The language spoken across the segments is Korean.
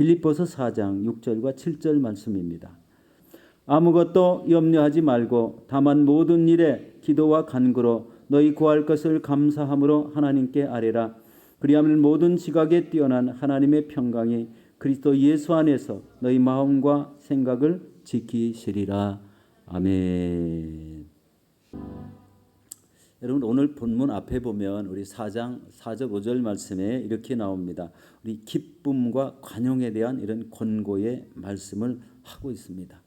빌립보서 4장 6절과 7절 말씀입니다. 아무것도 염려하지 말고 다만 모든 일에 기도와 간구로 너희 구할 것을 감사함으로 하나님께 아뢰라. 그리하면 모든 지각에 뛰어난 하나님의 평강이 그리스도 예수 안에서 너희 마음과 생각을 지키시리라. 아멘. 여러분 오늘 본문 앞에 보면 우리 4장 4절 5절 말씀에 이렇게 나옵니다. 우리 기쁨과 관용에 대한 이런 권고의 말씀을 하고 있습니다.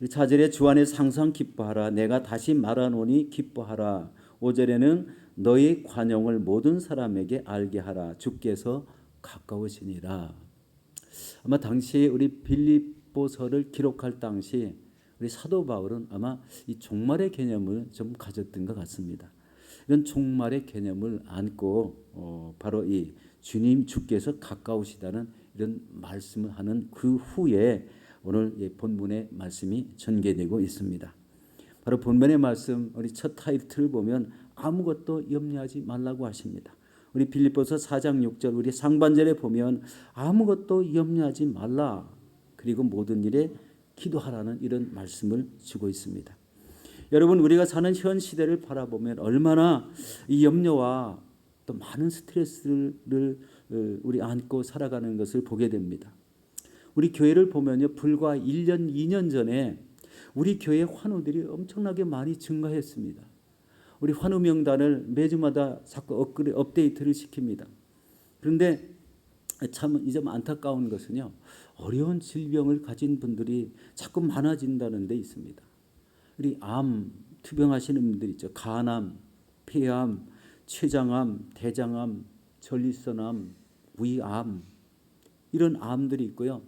우리 4절에 주 안에 항상 기뻐하라 내가 다시 말하노니 기뻐하라 5절에는 너의 관용을 모든 사람에게 알게 하라 주께서 가까우시니라 아마 당시 우리 빌립보서를 기록할 당시 우리 사도 바울은 아마 이 종말의 개념을 좀 가졌던 것 같습니다. 이런 종말의 개념을 안고 어, 바로 이 주님 주께서 가까우시다는 이런 말씀을 하는 그 후에 오늘 이 본문의 말씀이 전개되고 있습니다. 바로 본문의 말씀 우리 첫 타이틀을 보면 아무것도 염려하지 말라고 하십니다. 우리 빌립보서 4장 6절 우리 상반절에 보면 아무것도 염려하지 말라. 그리고 모든 일에 기도하라는 이런 말씀을 주고 있습니다. 여러분 우리가 사는 현 시대를 바라보면 얼마나 이 염려와 또 많은 스트레스를 어, 우리 안고 살아가는 것을 보게 됩니다. 우리 교회를 보면요 불과 1년 2년 전에 우리 교회 환우들이 엄청나게 많이 증가했습니다. 우리 환우 명단을 매주마다 자꾸 업그레, 업데이트를 시킵니다. 그런데 참 이제 안타까운 것은요 어려운 질병을 가진 분들이 자꾸 많아진다는 데 있습니다. 우리 암 투병하시는 분들 있죠. 간암, 폐암, 췌장암, 대장암, 전립선암, 위암 이런 암들이 있고요.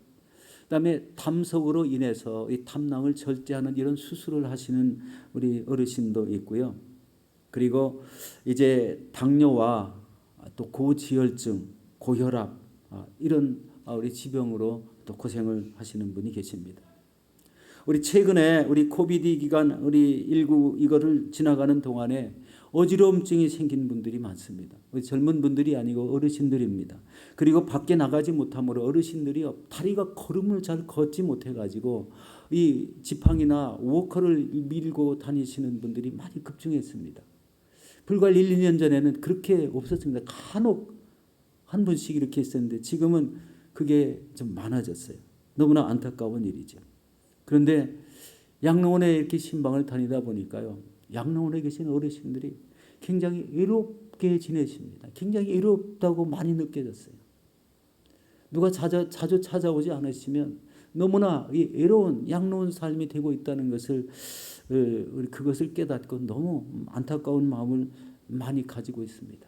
그다음에 담석으로 인해서 이 탐낭을 절제하는 이런 수술을 하시는 우리 어르신도 있고요. 그리고 이제 당뇨와 또 고지혈증, 고혈압 아, 이런 우리 지병으로 또 고생을 하시는 분이 계십니다. 우리 최근에 우리 코비드 기간 우리 일구 이거를 지나가는 동안에 어지러움증이 생긴 분들이 많습니다. 젊은 분들이 아니고 어르신들입니다. 그리고 밖에 나가지 못함으로 어르신들이 다리가 걸음을 잘 걷지 못해 가지고 이 지팡이나 워커를 밀고 다니시는 분들이 많이 급증했습니다. 불과 1, 2년 전에는 그렇게 없었습니다. 간혹 한 분씩 이렇게 했었는데 지금은 그게 좀 많아졌어요. 너무나 안타까운 일이죠. 그런데 양로원에 이렇게 신방을 다니다 보니까요. 양로원에 계신 어르신들이 굉장히 외롭게 지내십니다. 굉장히 외롭다고 많이 느껴졌어요. 누가 자주, 자주 찾아오지 않으시면 너무나 이 외로운 양로운 삶이 되고 있다는 것을 어, 그것을 깨닫고 너무 안타까운 마음을 많이 가지고 있습니다.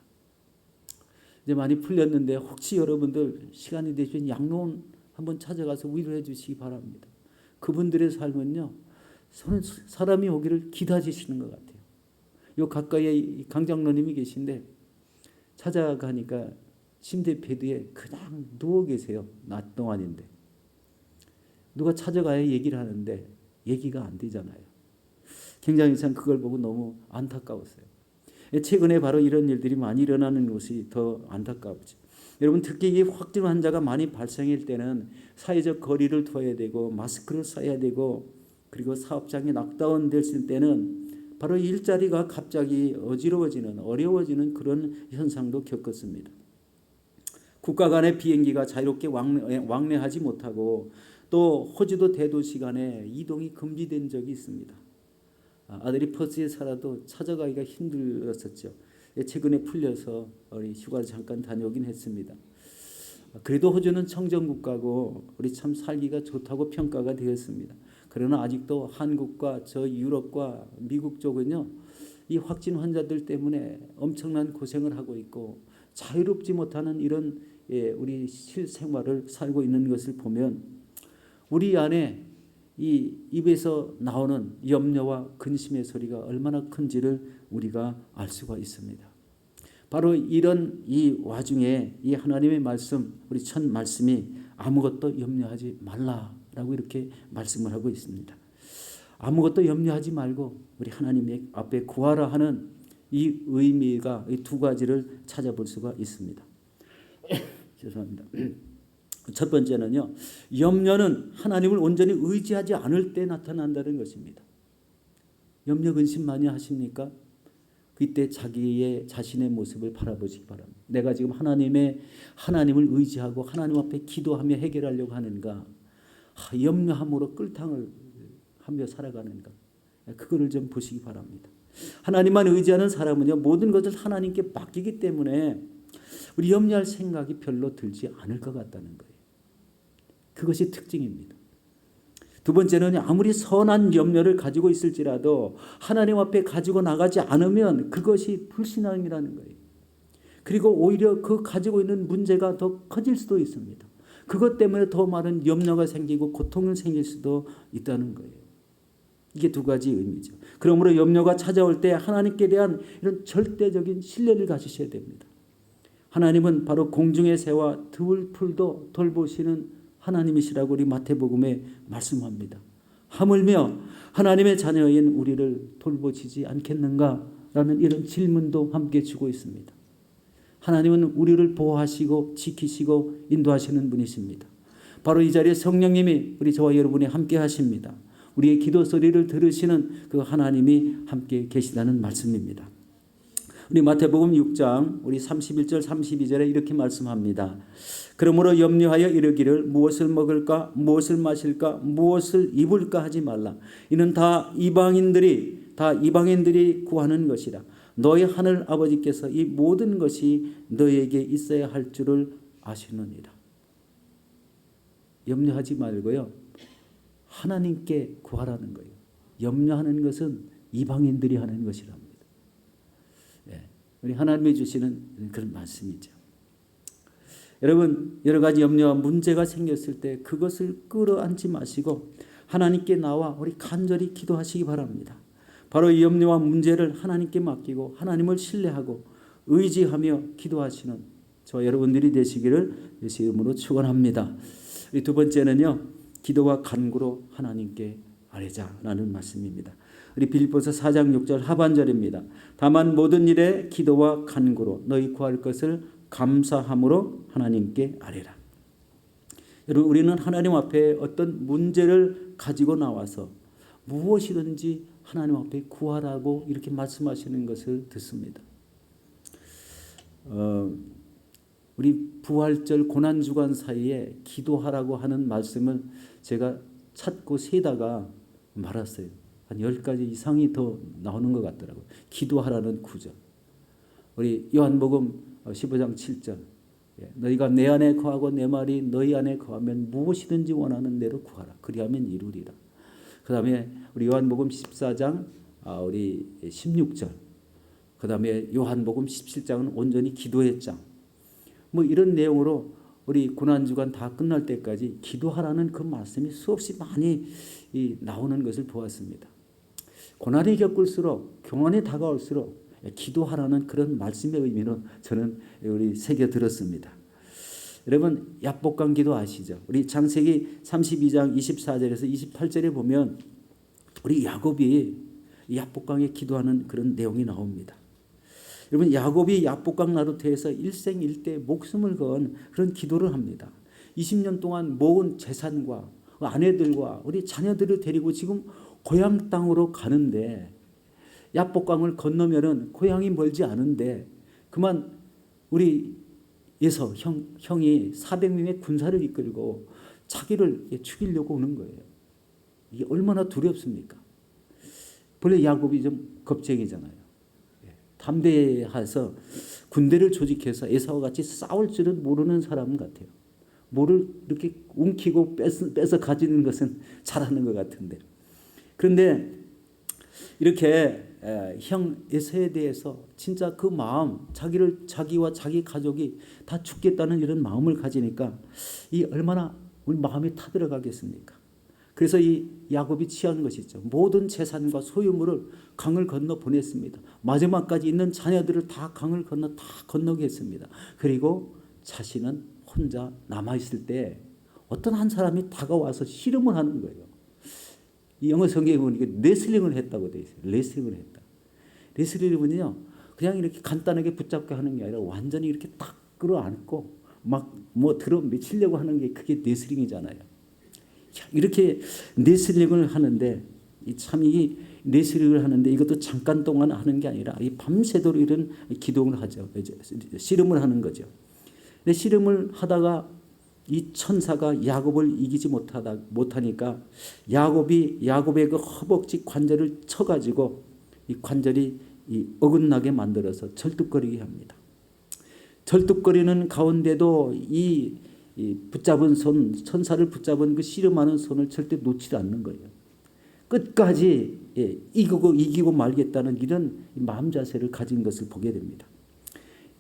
이제 많이 풀렸는데 혹시 여러분들 시간이 되시면 양로원 한번 찾아가서 위로해 주시기 바랍니다. 그분들의 삶은요, 사람이 오기를 기다리시는 것 같아요. 요 가까이에 강장로님이 계신데 찾아가니까 침대 베드에 그냥 누워 계세요. 낮 동안인데. 누가 찾아가야 얘기를 하는데 얘기가 안 되잖아요. 굉장히 참 그걸 보고 너무 안타까웠어요. 최근에 바로 이런 일들이 많이 일어나는 것이 더 안타깝죠. 여러분 특히 이 확진 환자가 많이 발생할 때는 사회적 거리를 둬야 되고 마스크를 써야 되고 그리고 사업장이 낙다운 됐을 때는 바로 일자리가 갑자기 어지러워지는 어려워지는 그런 현상도 겪었습니다. 국가 간의 비행기가 자유롭게 왕래, 하지 못하고 또 호주도 대도시 간에 이동이 금지된 적이 있습니다. 아, 아들이 퍼스에 살아도 찾아가기가 힘들었었죠. 예, 최근에 풀려서 우리 휴가를 잠깐 다녀오긴 했습니다. 아, 그래도 호주는 청정국가고 우리 참 살기가 좋다고 평가가 되었습니다. 그러나 아직도 한국과 저 유럽과 미국 쪽은요, 이 확진 환자들 때문에 엄청난 고생을 하고 있고 자유롭지 못하는 이런 예, 우리 실생활을 살고 있는 것을 보면 우리 안에 이 입에서 나오는 염려와 근심의 소리가 얼마나 큰지를 우리가 알 수가 있습니다. 바로 이런 이 와중에 이 하나님의 말씀, 우리 첫 말씀이 아무것도 염려하지 말라라고 이렇게 말씀을 하고 있습니다. 아무것도 염려하지 말고 우리 하나님 앞에 구하라 하는 이 의미가 이 두 가지를 찾아볼 수가 있습니다. 죄송합니다. 첫 번째는요. 염려는 하나님을 온전히 의지하지 않을 때 나타난다는 것입니다. 염려 근심 많이 하십니까? 그때 자기의 자신의 모습을 바라보시기 바랍니다. 내가 지금 하나님의 하나님을 의지하고 하나님 앞에 기도하며 해결하려고 하는가? 아, 염려함으로 끌탕을 하며 살아가는가? 그거를 좀 보시기 바랍니다. 하나님만 의지하는 사람은요 모든 것을 하나님께 맡기기 때문에 우리 염려할 생각이 별로 들지 않을 것 같다는 거예요. 그것이 특징입니다. 두 번째는 아무리 선한 염려를 가지고 있을지라도 하나님 앞에 가지고 나가지 않으면 그것이 불신앙이라는 거예요. 그리고 오히려 그 가지고 있는 문제가 더 커질 수도 있습니다. 그것 때문에 더 많은 염려가 생기고 고통을 생길 수도 있다는 거예요. 이게 두 가지 의미죠. 그러므로 염려가 찾아올 때 하나님께 대한 이런 절대적인 신뢰를 가지셔야 됩니다. 하나님은 바로 공중의 새와 들풀도 돌보시는 하나님이시라고 우리 마태복음에 말씀합니다. 하물며 하나님의 자녀인 우리를 돌보시지 않겠는가? 라는 이런 질문도 함께 주고 있습니다. 하나님은 우리를 보호하시고 지키시고 인도하시는 분이십니다. 바로 이 자리에 성령님이 우리 저와 여러분이 함께 하십니다. 우리의 기도 소리를 들으시는 그 하나님이 함께 계시다는 말씀입니다. 우리 마태복음 6장 우리 31절 32절에 이렇게 말씀합니다. 그러므로 염려하여 이르기를 무엇을 먹을까 무엇을 마실까 무엇을 입을까 하지 말라. 이는 다 이방인들이 다 이방인들이 구하는 것이라. 너희 하늘 아버지께서 이 모든 것이 너에게 있어야 할 줄을 아시느니라. 염려하지 말고요. 하나님께 구하라는 거예요. 염려하는 것은 이방인들이 하는 것이랍니다. 예, 우리 하나님이 주시는 그런 말씀이죠. 여러분 여러 가지 염려와 문제가 생겼을 때 그것을 끌어안지 마시고 하나님께 나와 우리 간절히 기도하시기 바랍니다. 바로 이 염려와 문제를 하나님께 맡기고 하나님을 신뢰하고 의지하며 기도하시는 저 여러분들이 되시기를 예수 이름으로 축원합니다. 두 번째는요. 기도와 간구로 하나님께 아뢰자라는 말씀입니다. 우리 빌립보서 4장 6절 하반절입니다. 다만 모든 일에 기도와 간구로 너희 구할 것을 감사함으로 하나님께 아뢰라. 여러분 우리는 하나님 앞에 어떤 문제를 가지고 나와서 무엇이든지 하나님 앞에 구하라고 이렇게 말씀하시는 것을 듣습니다. 어, 우리 부활절 고난 주간 사이에 기도하라고 하는 말씀을 제가 찾고 세다가 말았어요. 한 10가지 이상이 더 나오는 것 같더라고요. 기도하라는 구절. 우리 요한복음 15장 7절. 예, 너희가 내 안에 거하고 내 말이 너희 안에 거하면 무엇이든지 원하는 대로 구하라. 그리하면 이루리라. 그 다음에 우리 요한복음 14장 아, 우리 16절. 그 다음에 요한복음 17장은 온전히 기도의 장. 뭐 이런 내용으로 우리 고난주간 다 끝날 때까지 기도하라는 그 말씀이 수없이 많이 나오는 것을 보았습니다. 고난이 겪을수록 경험이 다가올수록 기도하라는 그런 말씀의 의미는 저는 우리 새겨 들었습니다. 여러분 약복강 기도 아시죠? 우리 창세기 32장 24절에서 28절에 보면 우리 야곱이 약복강에 기도하는 그런 내용이 나옵니다. 여러분 야곱이 약복강 나루터에서 일생일대 목숨을 건 그런 기도를 합니다. 20년 동안 모은 재산과 아내들과 우리 자녀들을 데리고 지금 고향 땅으로 가는데 약복강을 건너면은 고향이 멀지 않은데 그만 우리 예서 형, 형이 400명의 군사를 이끌고 자기를 죽이려고 오는 거예요. 이게 얼마나 두렵습니까? 본래 야곱이 좀 겁쟁이잖아요. 예, 담대해서 군대를 조직해서 에사와 같이 싸울 줄은 모르는 사람 같아요. 뭐를 이렇게 움키고 뺏어, 뺏어 가지는 것은 잘하는 것 같은데. 그런데 이렇게 형 에서에 대해서 진짜 그 마음, 자기를 자기와 자기 가족이 다 죽겠다는 이런 마음을 가지니까 이 얼마나 우리 마음이 타들어가겠습니까? 그래서 이 야곱이 취한 것이죠. 모든 재산과 소유물을 강을 건너 보냈습니다. 마지막까지 있는 자녀들을 다 강을 건너 다 건너게 했습니다. 그리고 자신은 혼자 남아 있을 때 어떤 한 사람이 다가와서 씨름을 하는 거예요. 이 영어 성경에 보니까 레슬링을 했다고 돼 있어요. 레슬링을 했다. 레슬링은요, 그냥 이렇게 간단하게 붙잡게 하는 게 아니라 완전히 이렇게 딱 끌어안고 막 뭐 들어 미치려고 하는 게 그게 레슬링이잖아요. 이렇게 레슬링을 하는데 참이 레슬링을 하는데 이것도 잠깐 동안 하는 게 아니라 이 밤새도록 이런 기도를 하죠. 씨름을 하는 거죠. 근데 씨름을 하다가 이 천사가 야곱을 이기지 못하다 못하니까 야곱이 야곱의 그 허벅지 관절을 쳐가지고 이 관절이 이 어긋나게 만들어서 절뚝거리게 합니다. 절뚝거리는 가운데도 이, 이 붙잡은 손 천사를 붙잡은 그 씨름하는 손을 절대 놓지 않는 거예요. 끝까지 예, 이기고 이기고 말겠다는 이런 마음 자세를 가진 것을 보게 됩니다.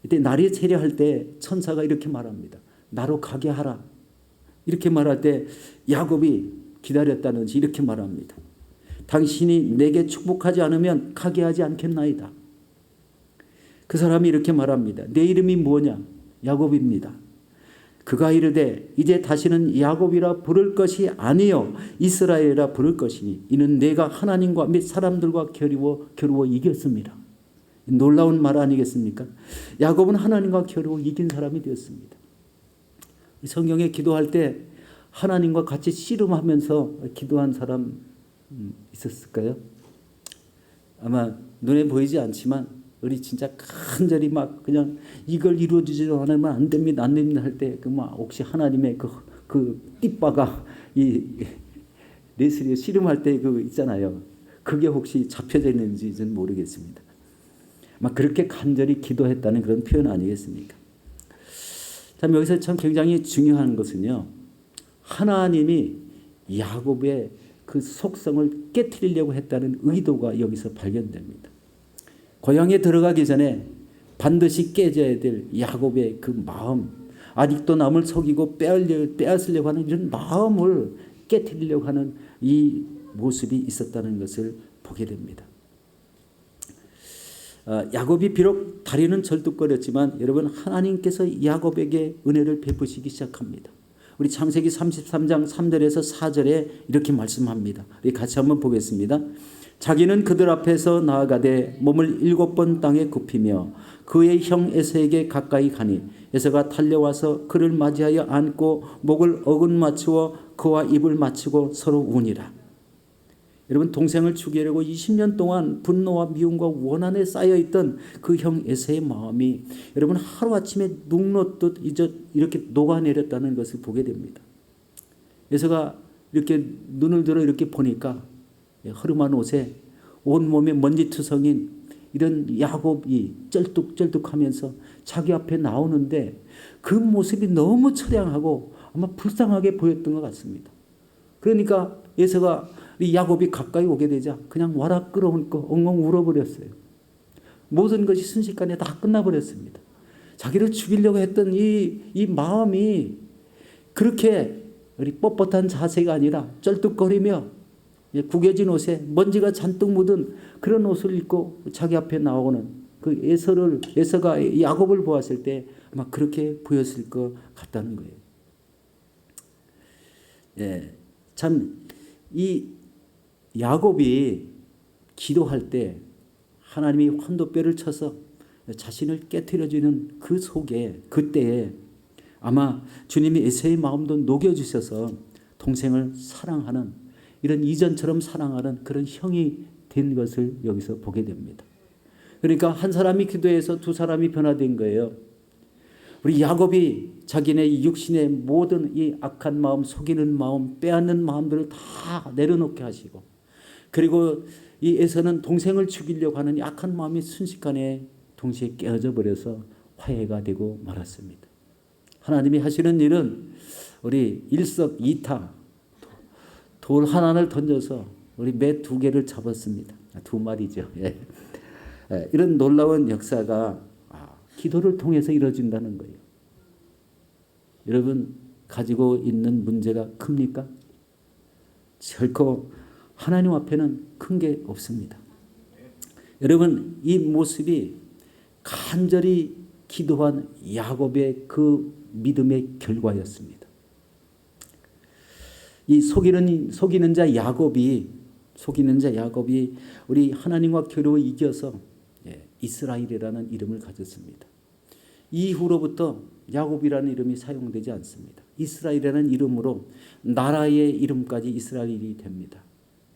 이때 날이 세려할 때 천사가 이렇게 말합니다. 나로 가게 하라. 이렇게 말할 때 야곱이 기다렸다는 지 이렇게 말합니다. 당신이 내게 축복하지 않으면 가게 하지 않겠나이다. 그 사람이 이렇게 말합니다. 내 이름이 뭐냐? 야곱입니다. 그가 이르되 이제 다시는 야곱이라 부를 것이 아니요 이스라엘이라 부를 것이니 이는 내가 하나님과 및 사람들과 겨루어 겨루어 이겼습니다. 놀라운 말 아니겠습니까? 야곱은 하나님과 겨루어 이긴 사람이 되었습니다. 성경에 기도할 때 하나님과 같이 씨름하면서 기도한 사람 음, 있었을까요? 아마 눈에 보이지 않지만 우리 진짜 간절히 막 그냥 이걸 이루어주지 않으면 안 됩니다, 안 됩니다 할 때 그 막 혹시 하나님의 그, 그 띠빠가 이 레슬리 씨름할 때 그 있잖아요. 그게 혹시 잡혀져 있는지는 모르겠습니다. 막 그렇게 간절히 기도했다는 그런 표현 아니겠습니까? 참 여기서 참 굉장히 중요한 것은요. 하나님이 야곱의 그 속성을 깨뜨리려고 했다는 의도가 여기서 발견됩니다. 고향에 들어가기 전에 반드시 깨져야 될 야곱의 그 마음, 아직도 남을 속이고 빼앗으려고 하는 이런 마음을 깨뜨리려고 하는 이 모습이 있었다는 것을 보게 됩니다. 어, 야곱이 비록 다리는 절뚝거렸지만 여러분 하나님께서 야곱에게 은혜를 베푸시기 시작합니다. 우리 창세기 33장 3절에서 4절에 이렇게 말씀합니다. 우리 같이 한번 보겠습니다. 자기는 그들 앞에서 나아가되 몸을 일곱 번 땅에 굽히며 그의 형 에서에게 가까이 가니 에서가 달려와서 그를 맞이하여 안고 목을 어긋 맞추어 그와 입을 맞추고 서로 우니라. 여러분 동생을 죽이려고 20년 동안 분노와 미움과 원한에 쌓여 있던 그 형 에서의 마음이 여러분 하루 아침에 녹놓듯 이제 이렇게 녹아내렸다는 것을 보게 됩니다. 에서가 이렇게 눈을 들어 이렇게 보니까 허름한 옷에 온 몸에 먼지투성인 이런 야곱이 쩔뚝쩔뚝하면서 자기 앞에 나오는데 그 모습이 너무 처량하고 아마 불쌍하게 보였던 것 같습니다. 그러니까 예서가 야곱이 가까이 오게 되자 그냥 와라 끌어안고 엉엉 울어버렸어요. 모든 것이 순식간에 다 끝나버렸습니다. 자기를 죽이려고 했던 이, 이 마음이 그렇게 우리 뻣뻣한 자세가 아니라 쩔뚝거리며 구겨진 옷에 먼지가 잔뜩 묻은 그런 옷을 입고 자기 앞에 나오는 그 에서를 에서가 야곱을 보았을 때 아마 그렇게 보였을 것 같다는 거예요. 예, 참이 야곱이 기도할 때 하나님이 환도뼈를 쳐서 자신을 깨뜨려주는 그 속에 그때에 아마 주님이 에서의 마음도 녹여주셔서 동생을 사랑하는 이런 이전처럼 사랑하는 그런 형이 된 것을 여기서 보게 됩니다. 그러니까 한 사람이 기도해서 두 사람이 변화된 거예요. 우리 야곱이 자기네 육신의 모든 이 악한 마음, 속이는 마음, 빼앗는 마음들을 다 내려놓게 하시고 그리고 이 에서는 동생을 죽이려고 하는 약한 마음이 순식간에 동시에 깨어져 버려서 화해가 되고 말았습니다. 하나님이 하시는 일은 우리 일석이타 돌 하나를 던져서 우리 매 두 개를 잡았습니다. 아, 두 마리죠. 예. 예, 이런 놀라운 역사가 아, 기도를 통해서 이루어진다는 거예요. 여러분 가지고 있는 문제가 큽니까? 결코 하나님 앞에는 큰 게 없습니다. 여러분 이 모습이 간절히 기도한 야곱의 그 믿음의 결과였습니다. 이 속이는 속이는 자 야곱이 속이는 자 야곱이 우리 하나님과 겨루어 이겨서 예, 이스라엘이라는 이름을 가졌습니다. 이후로부터 야곱이라는 이름이 사용되지 않습니다. 이스라엘이라는 이름으로 나라의 이름까지 이스라엘이 됩니다.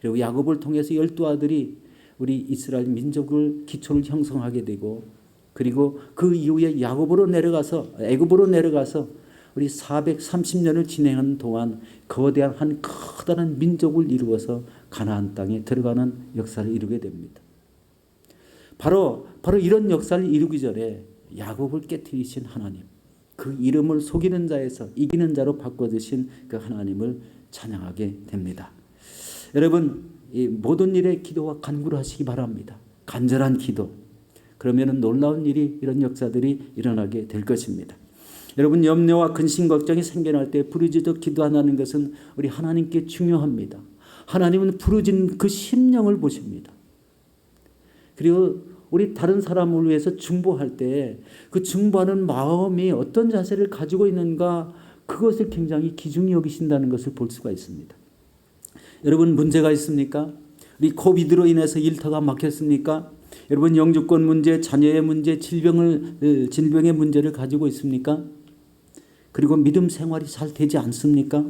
그리고 야곱을 통해서 열두 아들이 우리 이스라엘 민족을 기초를 형성하게 되고 그리고 그 이후에 야곱으로 내려가서 애굽으로 내려가서 우리 430년을 진행하는 동안 거대한 한 커다란 민족을 이루어서 가나안 땅에 들어가는 역사를 이루게 됩니다. 바로 바로 이런 역사를 이루기 전에 야곱을 깨뜨리신 하나님, 그 이름을 속이는 자에서 이기는 자로 바꿔 주신 그 하나님을 찬양하게 됩니다. 여러분, 이 모든 일에 기도와 간구를 하시기 바랍니다. 간절한 기도. 그러면은 놀라운 일이 이런 역사들이 일어나게 될 것입니다. 여러분 염려와 근심 걱정이 생겨날 때 부르짖어 기도한다는 것은 우리 하나님께 중요합니다. 하나님은 부르짖는 그 심령을 보십니다. 그리고 우리 다른 사람을 위해서 중보할 때 그 중보하는 마음이 어떤 자세를 가지고 있는가 그것을 굉장히 기중히 여기신다는 것을 볼 수가 있습니다. 여러분 문제가 있습니까? 우리 코비드로 인해서 일터가 막혔습니까? 여러분 영주권 문제, 자녀의 문제, 질병을 질병의 문제를 가지고 있습니까? 그리고 믿음 생활이 잘 되지 않습니까?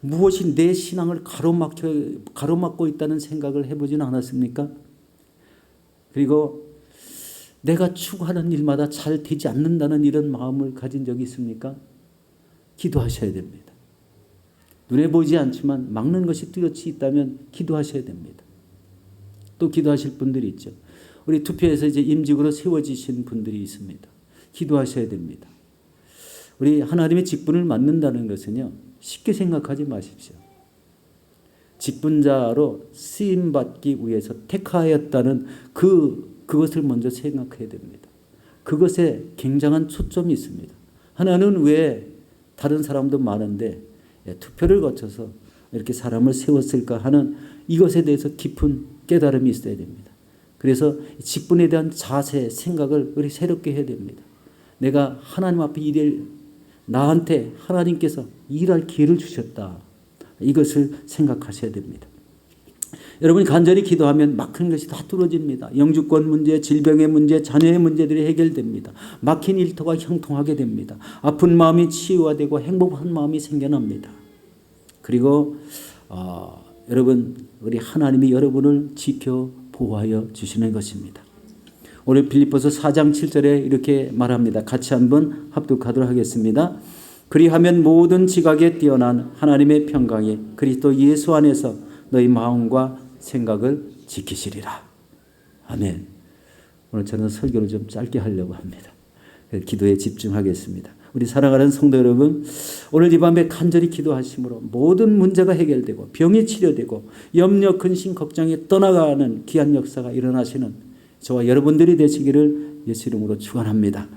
무엇이 내 신앙을 가로막혀 가로막고 있다는 생각을 해보지는 않았습니까? 그리고 내가 추구하는 일마다 잘 되지 않는다는 이런 마음을 가진 적이 있습니까? 기도하셔야 됩니다. 눈에 보이지 않지만 막는 것이 뚜렷이 있다면 기도하셔야 됩니다. 또 기도하실 분들이 있죠. 우리 투표에서 이제 임직으로 세워지신 분들이 있습니다. 기도하셔야 됩니다. 우리 하나님의 직분을 맡는다는 것은요, 쉽게 생각하지 마십시오. 직분자로 쓰임 받기 위해서 택하였다는 그 그것을 먼저 생각해야 됩니다. 그것에 굉장한 초점이 있습니다. 하나는 왜 다른 사람도 많은데 예, 투표를 거쳐서 이렇게 사람을 세웠을까 하는 이것에 대해서 깊은 깨달음이 있어야 됩니다. 그래서 직분에 대한 자세, 생각을 우리 새롭게 해야 됩니다. 내가 하나님 앞에 일을 나한테 하나님께서 일할 기회를 주셨다. 이것을 생각하셔야 됩니다. 여러분이 간절히 기도하면 막힌 것이 다 뚫어집니다. 영주권 문제, 질병의 문제, 자녀의 문제들이 해결됩니다. 막힌 일터가 형통하게 됩니다. 아픈 마음이 치유화되고 행복한 마음이 생겨납니다. 그리고 어, 여러분 우리 하나님이 여러분을 지켜 보호하여 주시는 것입니다. 오늘 빌립보서 4장 7절에 이렇게 말합니다. 같이 한번 합독하도록 하겠습니다. 그리하면 모든 지각에 뛰어난 하나님의 평강이 그리스도 예수 안에서 너희 마음과 생각을 지키시리라. 아멘. 오늘 저는 설교를 좀 짧게 하려고 합니다. 기도에 집중하겠습니다. 우리 사랑하는 성도 여러분, 오늘 이 밤에 간절히 기도하심으로 모든 문제가 해결되고 병이 치료되고 염려, 근심, 걱정이 떠나가는 귀한 역사가 일어나시는 저와 여러분들이 되시기를 예수 이름으로 축원합니다.